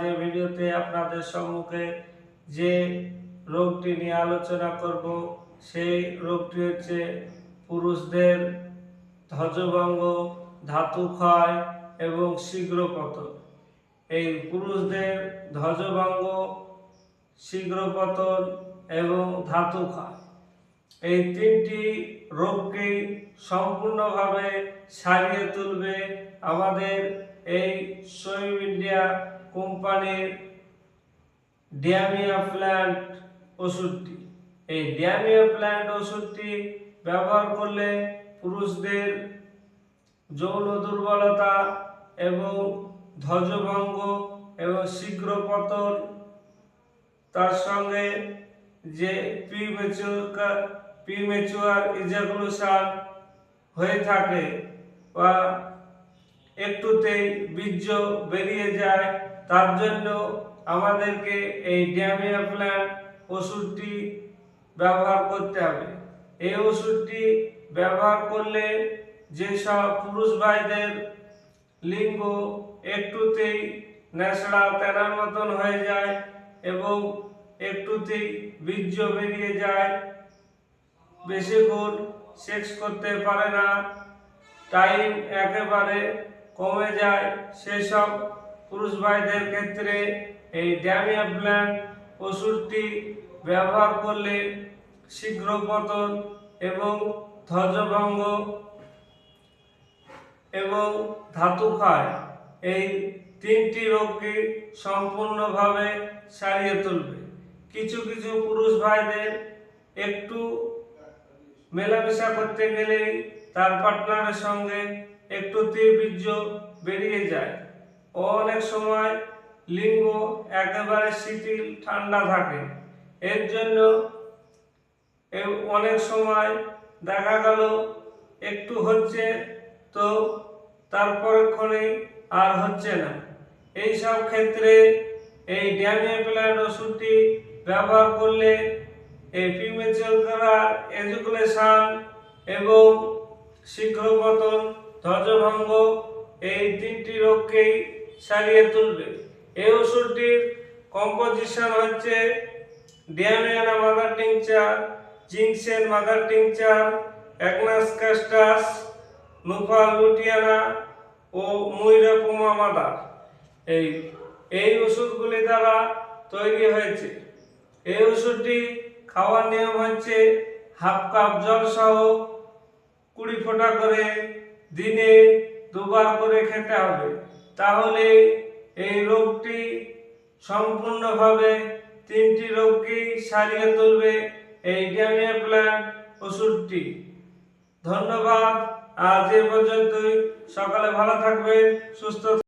এই ভিডিওতে আপনাদের সম্মুখে যে রোগটি নিয়ে আলোচনা করব, সেই রোগটি হচ্ছে পুরুষদের ধ্বজভঙ্গ, ধাতু ক্ষয় এবং শীঘ্র পতন এই পুরুষদের ধ্বজভঙ্গ শীঘ্র পতন এবং ধাতু ক্ষয়। এই তিনটি রোগকে সম্পূর্ণভাবে সারিয়ে তুলবে আমাদের এই সোয়েব ইন্ডিয়া কোম্পানির ডিয়ামিয়া প্ল্যান্ট ওষুধটি। এই ডিয়ামিয়া প্ল্যান্ট ওষুধটি ব্যবহার করলে পুরুষদের যৌন দুর্বলতা এবং ধ্বজভঙ্গ এবং শীঘ্র পতন তার সঙ্গে যে প্রিমেচুয়ার ইজাগুলেশন হয়ে থাকে বা একটুতেই বীর্য বেরিয়ে যায় তার জন্য আমাদেরকে এই ড্যামিয়া প্ল্যান্ট ওষুধটি ব্যবহার করতে হবে। এই ওষুধটি ব্যবহার করলে যেসব পুরুষ ভাইদের লিঙ্গ একটুতেই ন্যাশড়া তেনার মতন হয়ে যায় এবং একটুতেই বীর্য বেরিয়ে যায় বেশিক্ষণ সেক্স করতে পারে না, টাইম একেবারে কমে যায়, সেসব পুরুষ ভাইদের ক্ষেত্রে এই ড্যামিয়া প্ল্যান্ট ওষুধটি ব্যবহার করলে শীঘ্র পতন এবং ধ্বজভঙ্গ এবং ধাতু খায় এই তিনটি রোগকে সম্পূর্ণভাবে সারিয়ে তুলবে। কিছু কিছু পুরুষ ভাইদের একটু মেলামেশা করতে গেলেই তার পার্টনারের সঙ্গে একটু বীর্য বেরিয়ে যায়। অনেক সময় লিঙ্গ একেবারে শিথিল, ঠান্ডা থাকে। এর জন্য অনেক সময় দেখা গেল একটু হচ্ছে তো তারপরক্ষণে আর হচ্ছে না। এই সব ক্ষেত্রে এই ড্যামিয়া প্ল্যান্ট ওষুধটি ব্যবহার করলে এই প্রিমেচুর করার এজুকুলেশন এবং শীঘ্র পতন ধ্বজভঙ্গ এই তিনটি রোগকেই সারিয়ে তুলবে। এই ওষুধটির কম্পোজিশন হচ্ছে damiana mother tincture ginseng mother tincture agnus castus নুফাল লুটিয়ানা ও মুইরাপুমা মাদার এই এই ওষুধগুলি দ্বারা তৈরি হয়েছে। এই ওষুধটি খাওয়ার নিয়ম হচ্ছে হাফ কাপ জল সহ কুড়ি ফোঁটা করে দিনে দুবার করে খেতে হবে। তাহলে এই রোগটি সম্পূর্ণভাবে তিনটি রোগকেই সারিয়ে তুলবে এই ড্যামিয়া প্ল্যান্ট ওষুধটি। ধন্যবাদ। আজ এ পর্যন্তই। সকালে ভালো থাকবেন, সুস্থ